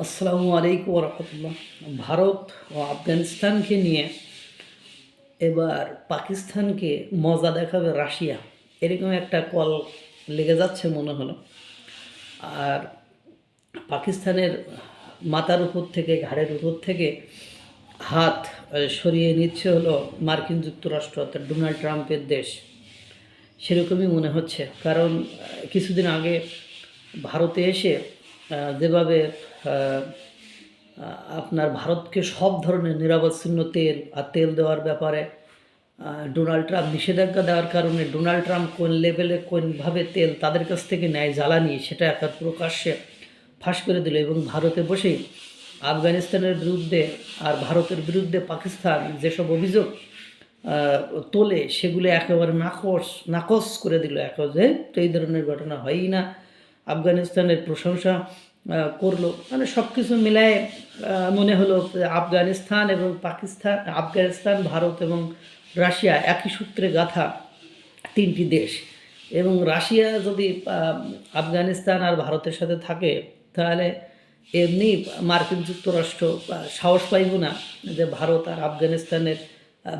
আসসালামু আলাইকুম রহমতুল্লাহ ভারত ও আফগানিস্তানকে নিয়ে এবার পাকিস্তানকে মজা দেখাবে রাশিয়া। এরকম একটা কল লেগে যাচ্ছে মনে হলো। আর পাকিস্তানের মাথার উপর থেকে, ঘাড়ের উপর থেকে হাত সরিয়ে নিচ্ছে হলো মার্কিন যুক্তরাষ্ট্র অর্থাৎ ডোনাল্ড ট্রাম্পের দেশ। সেরকমই মনে হচ্ছে। কারণ কিছুদিন আগে ভারতে এসে যেভাবে আপনার ভারতকে সব ধরনের নিরাপচ্ছিন্ন তেল আর তেল দেওয়ার ব্যাপারে ডোনাল্ড ট্রাম্প নিষেধাজ্ঞা দেওয়ার কারণে ডোনাল্ড ট্রাম্প কোন লেভেলে কোনভাবে তেল তাদের কাছ থেকে নেয়, জ্বালানি, সেটা একটা প্রকাশ্যে ফাঁস করে দিল এবং ভারতে বসেই আফগানিস্তানের বিরুদ্ধে আর ভারতের বিরুদ্ধে পাকিস্তান যেসব অভিযোগ তোলে সেগুলো একেবারে নাকচ নাকচ করে দিল। একেবারে তো এই ধরনের ঘটনা হয়ই না। আফগানিস্তানের প্রশংসা করল। মানে সব কিছু মিলায় মনে হলো আফগানিস্তান এবং পাকিস্তান, আফগানিস্তান, ভারত এবং রাশিয়া একই সূত্রে গাথা তিনটি দেশ। এবং রাশিয়া যদি আফগানিস্তান আর ভারতের সাথে থাকে, তাহলে এমনি মার্কিন যুক্তরাষ্ট্র সাহস পাইব না যে ভারত আর আফগানিস্তানের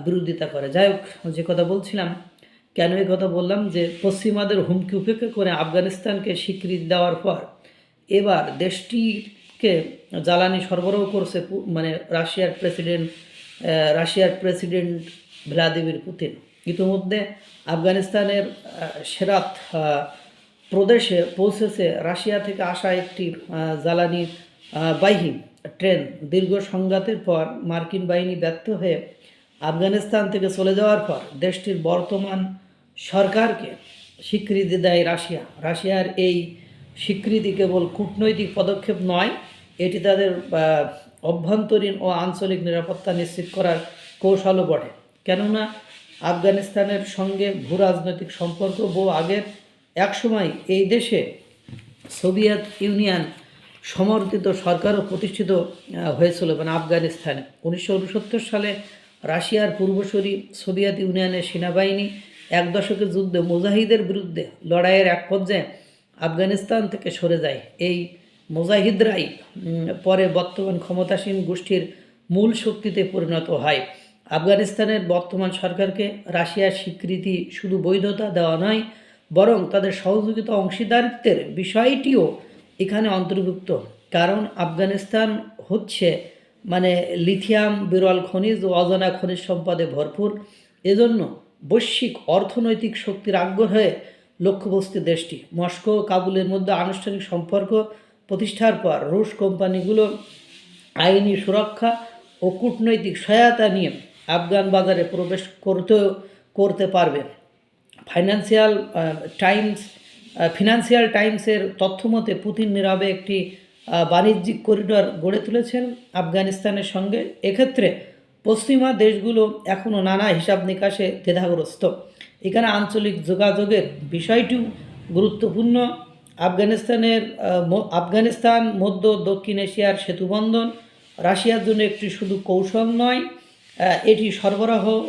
বিরোধিতা করে। যাই হোক, যে কথা বলছিলাম কেন এই কথা বললাম? যে পশ্চিমাদের হুমকি উপেক্ষা করে আফগানিস্তানকে স্বীকৃতি দেওয়ার পর এবার দেশটিকে জ্বালানি সরবরাহ করছে মানে রাশিয়ার প্রেসিডেন্ট রাশিয়ার প্রেসিডেন্ট ভ্লাদিমির পুতিন। ইতিমধ্যে আফগানিস্তানের সেরাত প্রদেশে পৌঁছেছে রাশিয়া থেকে আসা একটি জ্বালানি আহ, বাহী ট্রেন দীর্ঘ সংঘাতের পর মার্কিন বাহিনী ব্যর্থ হয়ে আফগানিস্তান থেকে চলে যাওয়ার পর দেশটির বর্তমান সরকারকে স্বীকৃতি দেয় রাশিয়া। রাশিয়ার এই স্বীকৃতি কেবল কূটনৈতিক পদক্ষেপ নয়, এটি তাদের অভ্যন্তরীণ ও আঞ্চলিক নিরাপত্তা নিশ্চিত করার কৌশলও বটে। কেননা আফগানিস্তানের সঙ্গে ভূ রাজনৈতিক সম্পর্ক বহু আগের। একসময় এই দেশে সোভিয়েত ইউনিয়ন সমর্থিত সরকারও প্রতিষ্ঠিত হয়েছিল মানে আফগানিস্তানে। উনিশশো উনসত্তর সালে রাশিয়ার পূর্বসূরি সোভিয়েত ইউনিয়নের সেনাবাহিনী এক দশকের যুদ্ধে মুজাহিদের বিরুদ্ধে লড়াইয়ের এক পর্যায়ে আফগানিস্তান থেকে সরে যায়। এই মুজাহিদরাই পরে বর্তমান ক্ষমতাসীন গোষ্ঠীর মূল শক্তিতে পরিণত হয়। আফগানিস্তানের বর্তমান সরকারকে রাশিয়ার স্বীকৃতি শুধু বৈধতা দেওয়া নয়, বরং তাদের সহযোগিতা অংশীদারিত্বের বিষয়টিও এখানে অন্তর্ভুক্ত। কারণ আফগানিস্তান হচ্ছে মানে লিথিয়াম, বিরল খনিজ ও অজানা খনিজ সম্পদে ভরপুর। এজন্য বৈশ্বিক অর্থনৈতিক শক্তির আগ্রহে লক্ষ্যবস্তু দেশটি। মস্কো, কাবুলের মধ্যে আনুষ্ঠানিক সম্পর্ক প্রতিষ্ঠার পর রুশ কোম্পানিগুলো আইনি সুরক্ষা ও কূটনৈতিক সহায়তা নিয়ে আফগান বাজারে প্রবেশ করতে করতে পারবে। ফাইন্যান্সিয়াল টাইমস ফিনান্সিয়াল টাইমসের তথ্যমতে পুতিন নীরবে একটি বাণিজ্যিক করিডর গড়ে তুলেছেন আফগানিস্তানের সঙ্গে। এক্ষেত্রে পশ্চিমা দেশগুলো এখনও নানা হিসাব নিকাশে দ্বিধাগ্রস্ত। এখানে আঞ্চলিক যোগাযোগের বিষয়টিও গুরুত্বপূর্ণ। আফগানিস্তানের আফগানিস্তান মধ্য দক্ষিণ এশিয়ার সেতুবন্ধন রাশিয়ার জন্য একটি শুধু কৌশল নয় এটি সরবরাহ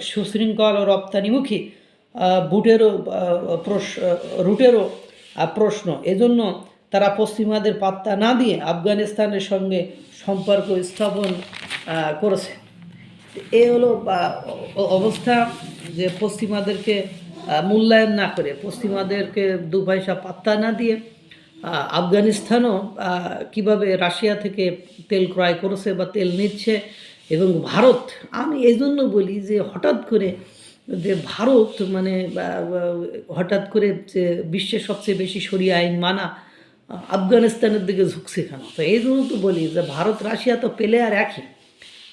সুশৃঙ্খল ও রপ্তানিমুখী বুটেরও আহ, প্রশ- রুটেরও প্রশ্ন। এজন্য তারা পশ্চিমাদের পাত্তা না দিয়ে আফগানিস্তানের সঙ্গে সম্পর্ক স্থাপন করেছে। এ হলো অবস্থা যে পশ্চিমাদেরকে মূল্যায়ন না করে, পশ্চিমাদেরকে দু পয়সা পাত্তা না দিয়ে আফগানিস্তানও কীভাবে রাশিয়া থেকে তেল ক্রয় করেছে বা তেল নিচ্ছে এবং ভারত, আমি এই জন্য বলি যে হঠাৎ করে যে ভারত মানে হঠাৎ করে যে বিশ্বের সবচেয়ে বেশি সরিয়ে আইন মানা আফগানিস্তানের দিকে ঝুঁকছে কেন? তো এই জন্য তো বলি যে ভারত, রাশিয়া তো পেলে আর একই।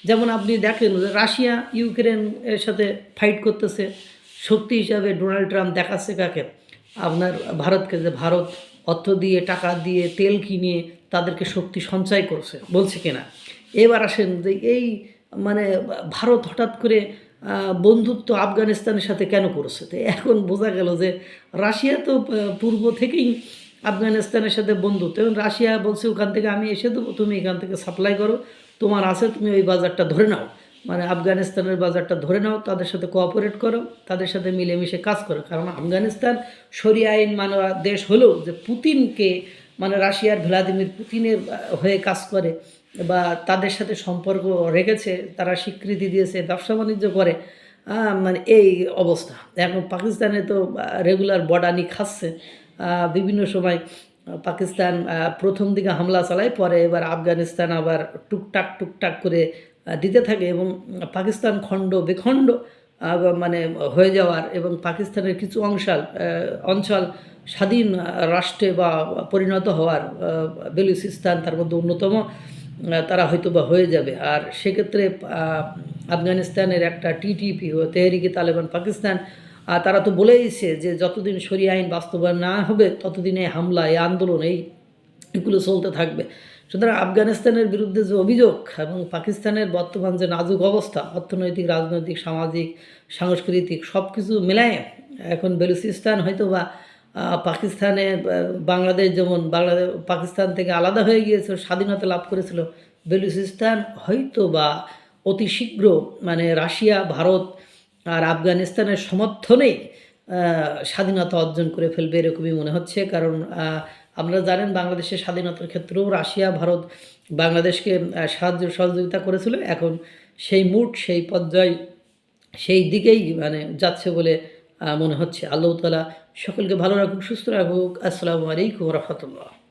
যেমন আপনি দেখেন যে রাশিয়া, ইউক্রেন এর সাথে ফাইট করতেছে। শক্তি হিসাবে ডোনাল্ড ট্রাম্প দেখাচ্ছে কাকে? আপনার ভারতকে যে ভারত অর্থ দিয়ে, টাকা দিয়ে, তেল কিনে তাদেরকে শক্তি সঞ্চয় করছে। বলছে কিনা? এবার আসেন যে এই মানে ভারত হঠাৎ করে বন্ধুত্ব আফগানিস্তানের সাথে কেন করেছে? তো এখন বোঝা গেল যে রাশিয়া তো পূর্ব থেকেই আফগানিস্তানের সাথে বন্ধুত্ব। এবং রাশিয়া বলছে, ওখান থেকে আমি এসে দেবো, তুমি এখান থেকে সাপ্লাই করো। তোমার আছে, তুমি ওই বাজারটা ধরে নাও। মানে আফগানিস্তানের বাজারটা ধরে নাও, তাদের সাথে কোঅপারেট করো, তাদের সাথে মিলেমিশে কাজ করো। কারণ আফগানিস্তান সরিয়া আইন মানা দেশ হলেও যে পুতিনকে মানে রাশিয়ার ভ্লাদিমির পুতিনের হয়ে কাজ করে বা তাদের সাথে সম্পর্ক রেখেছে, তারা স্বীকৃতি দিয়েছে, ব্যবসা বাণিজ্য করে মানে এই অবস্থা। এখন পাকিস্তানে তো রেগুলার বডানি খাচ্ছে। বিভিন্ন সময় পাকিস্তান প্রথম দিকে হামলা চালায়, পরে এবার আফগানিস্তান আবার টুকটাক টুকটাক করে দিতে থাকে এবং পাকিস্তান খণ্ড বিখণ্ড মানে হয়ে যাওয়ার এবং পাকিস্তানের কিছু অংশাল অঞ্চল স্বাধীন রাষ্ট্রে বা পরিণত হওয়ার বেলুচিস্তান তার মধ্যে অন্যতম তারা হয়তো বা হয়ে যাবে। আর সেক্ষেত্রে আফগানিস্তানের একটা টিটিপি ও, তেহরিকি তালেবান পাকিস্তান আহ, তারা তো বলেইছে যে যতদিন সরিয়ে আইন বাস্তবায়ন না হবে ততদিন এই হামলা এই আন্দোলন এই এগুলো চলতে থাকবে। সুতরাং আফগানিস্তানের বিরুদ্ধে যে অভিযোগ এবং পাকিস্তানের বর্তমান যে নাজুক অবস্থা অর্থনৈতিক রাজনৈতিক সামাজিক সাংস্কৃতিক সব কিছু মিলায় এখন বেলুচিস্তান হয়তো বা পাকিস্তানে বাংলাদেশ যেমন বাংলাদেশ পাকিস্তান থেকে আলাদা হয়ে গিয়েছিল স্বাধীনতা লাভ করেছিল বেলুচিস্তান হয়তো বা অতি শীঘ্র মানে রাশিয়া ভারত আর আফগানিস্তানের সমর্থনেই স্বাধীনতা অর্জন করে ফেলবে এরকমই মনে হচ্ছে। কারণ আপনারা জানেন বাংলাদেশের স্বাধীনতার ক্ষেত্রেও রাশিয়া, ভারত বাংলাদেশকে সাহায্য সহযোগিতা করেছিল। এখন সেই মুড সেই পর্যায়, সেই দিকেই মানে যাচ্ছে বলে মনে হচ্ছে। আল্লাহ তালা সকলকে ভালো রাখুক, সুস্থ রাখুক। আসসালামু আলাইকুম রহমতুল্লাহ।